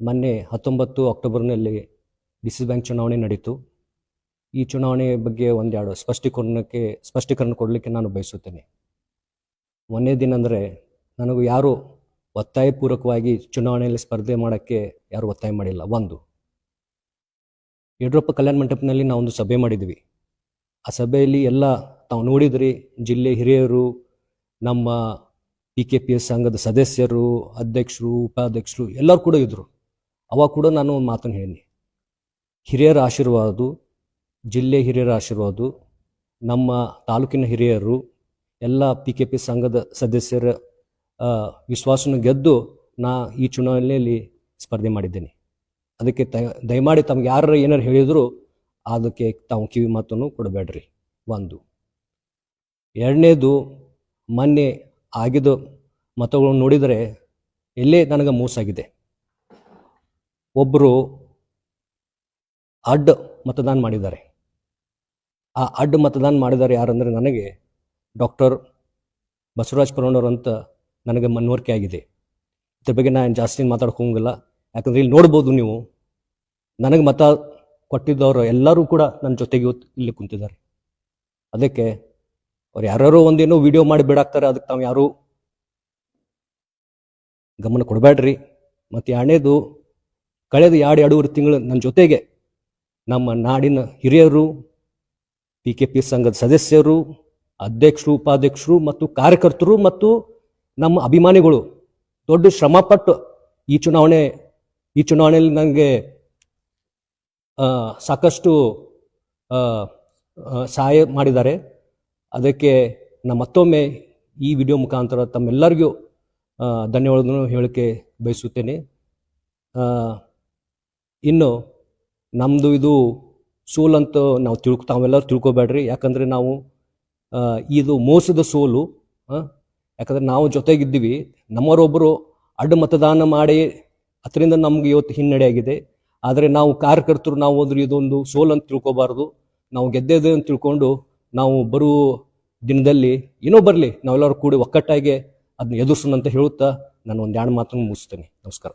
ಮೊನ್ನೆ ಹತ್ತೊಂಬತ್ತು ಅಕ್ಟೋಬರ್ನಲ್ಲಿ ಡಿ ಸಿ ಬ್ಯಾಂಕ್ ಚುನಾವಣೆ ನಡೀತು. ಈ ಚುನಾವಣೆ ಬಗ್ಗೆ ಒಂದೆರಡು ಸ್ಪಷ್ಟೀಕರಣಕ್ಕೆ, ಸ್ಪಷ್ಟೀಕರಣ ಕೊಡಲಿಕ್ಕೆ ನಾನು ಬಯಸುತ್ತೇನೆ. ಒಂದೇ ದಿನ ಅಂದರೆ ನನಗೂ ಯಾರು ಒತ್ತಾಯಪೂರ್ವಕವಾಗಿ ಚುನಾವಣೆಯಲ್ಲಿ ಸ್ಪರ್ಧೆ ಮಾಡೋಕ್ಕೆ ಯಾರು ಒತ್ತಾಯ ಮಾಡಿಲ್ಲ. ಒಂದು, ಯಡಿಯೂರಪ್ಪ ಕಲ್ಯಾಣ ಮಂಟಪದಲ್ಲಿ ನಾವೊಂದು ಸಭೆ ಮಾಡಿದ್ವಿ. ಆ ಸಭೆಯಲ್ಲಿ ಎಲ್ಲ ತಾವು ನೋಡಿದ್ರಿ, ಜಿಲ್ಲೆ ಹಿರಿಯರು, ನಮ್ಮ ಪಿ ಕೆ ಪಿ ಎಸ್ ಸಂಘದ ಸದಸ್ಯರು, ಅಧ್ಯಕ್ಷರು, ಉಪಾಧ್ಯಕ್ಷರು ಎಲ್ಲರೂ ಕೂಡ ಇದ್ದರು ಅವಾಗ ಕೂಡ ನಾನು ಒಂದು ಮಾತನ್ನು ಹೇಳಿನಿ. ಹಿರಿಯರ ಆಶೀರ್ವಾದ, ಜಿಲ್ಲೆ ಹಿರಿಯರ ಆಶೀರ್ವಾದ, ನಮ್ಮ ತಾಲೂಕಿನ ಹಿರಿಯರು, ಎಲ್ಲ ಪಿ ಕೆ ಪಿ ಸಂಘದ ಸದಸ್ಯರ ವಿಶ್ವಾಸನ ಗೆದ್ದು ನಾ ಈ ಚುನಾವಣೆಯಲ್ಲಿ ಸ್ಪರ್ಧೆ ಮಾಡಿದ್ದೇನೆ. ಅದಕ್ಕೆ ದಯಮಾಡಿ ತಮ್ಗೆ ಯಾರು ಏನಾರು ಹೇಳಿದ್ರು ಅದಕ್ಕೆ ತಾವು ಕಿವಿ ಮಾತನ್ನು ಕೊಡಬೇಡ್ರಿ. ಒಂದು. ಎರಡನೇದು, ಮೊನ್ನೆ ಆಗಿದ ಮತಗಳನ್ನು ನೋಡಿದರೆ ಎಲ್ಲೇ ನನಗೆ ಮೋಸಾಗಿದೆ ಒಬ್ಬರು ಅಡ್ಡ ಮತದಾನ ಮಾಡಿದ್ದಾರೆ. ಆ ಅಡ್ಡ ಮತದಾನ ಮಾಡಿದ್ದಾರೆ ಯಾರಂದರೆ ನನಗೆ ಡಾಕ್ಟರ್ ಬಸವರಾಜ್ ಅಂತ ನನಗೆ ಮನವರಿಕೆ ಆಗಿದೆ. ಇದ್ರ ಬಗ್ಗೆ ನಾನು ಜಾಸ್ತಿ ಮಾತಾಡ್ಕೊಂಗಿಲ್ಲ ಯಾಕಂದರೆ ಇಲ್ಲಿ ನೋಡ್ಬೋದು ನೀವು, ನನಗೆ ಮತ ಕೊಟ್ಟಿದ್ದವರು ಎಲ್ಲರೂ ಕೂಡ ನನ್ನ ಜೊತೆಗೆ ಇಲ್ಲಿ ಕುಂತಿದ್ದಾರೆ. ಅದಕ್ಕೆ ಅವ್ರು ಯಾರ್ಯಾರೋ ಒಂದೇನೋ ವಿಡಿಯೋ ಮಾಡಿ ಬಿಡಾಕ್ತಾರೆ ಅದಕ್ಕೆ ತಾವು ಯಾರು ಗಮನ ಕೊಡಬೇಡ್ರಿ. ಮತ್ತು ಎರಡನೇದು ಕಳೆದ ಎರಡು ಎರಡೂವರೆ ತಿಂಗಳು ನನ್ನ ಜೊತೆಗೆ ನಮ್ಮ ನಾಡಿನ ಹಿರಿಯರು ಪಿ ಕೆ ಪಿ ಸಂಘದ ಸದಸ್ಯರು, ಅಧ್ಯಕ್ಷರು, ಉಪಾಧ್ಯಕ್ಷರು ಮತ್ತು ಕಾರ್ಯಕರ್ತರು ಮತ್ತು ನಮ್ಮ ಅಭಿಮಾನಿಗಳು ದೊಡ್ಡ ಶ್ರಮಪಟ್ಟು ಈ ಚುನಾವಣೆ, ಈ ಚುನಾವಣೆಯಲ್ಲಿ ನನಗೆ ಸಾಕಷ್ಟು ಸಹಾಯ ಮಾಡಿದ್ದಾರೆ. ಅದಕ್ಕೆ ನಾ ಮತ್ತೊಮ್ಮೆ ಈ ವಿಡಿಯೋ ಮುಖಾಂತರ ತಮ್ಮೆಲ್ಲರಿಗೂ ಧನ್ಯವಾದಗಳನ್ನು ಹೇಳಕ್ಕೆ ಬಯಸುತ್ತೇನೆ. ಇನ್ನು ನಮ್ಮದು ಇದು ಸೋಲ್ ಅಂತ ನಾವು ತಿಳ್ಕೊ ತಾವೆಲ್ಲರೂ ತಿಳ್ಕೊಬೇಡ್ರಿ. ಯಾಕಂದರೆ ನಾವು ಇದು ಮೋಸದ ಸೋಲು ಯಾಕಂದರೆ ನಾವು ಜೊತೆಗಿದ್ದೀವಿ. ನಮ್ಮವರೊಬ್ಬರು ಅಡ್ಡ ಮತದಾನ ಮಾಡಿ ಅದರಿಂದ ನಮ್ಗೆ ಇವತ್ತು ಹಿನ್ನಡೆ ಆಗಿದೆ. ಆದರೆ ನಾವು ಕಾರ್ಯಕರ್ತರು, ನಾವು ಅಂದ್ರೆ ಇದೊಂದು ಸೋಲ್ ಅಂತ ತಿಳ್ಕೊಬಾರ್ದು. ನಾವು ಗೆದ್ದೆದು ಅಂತ ತಿಳ್ಕೊಂಡು ನಾವು ಬರುವ ದಿನದಲ್ಲಿ ಏನೋ ಬರಲಿ. ನಾವೆಲ್ಲರೂ ಕೂಡಿ ಒಕ್ಕಟ್ಟಾಗಿ ಅದನ್ನ ಎದುರಿಸೋಣ ಅಂತ ಹೇಳುತ್ತಾ ನಾನು ಒಂದು ಎರಡು ಮಾತನ್ನು ಮುಗಿಸ್ತೇನೆ. ನಮಸ್ಕಾರ.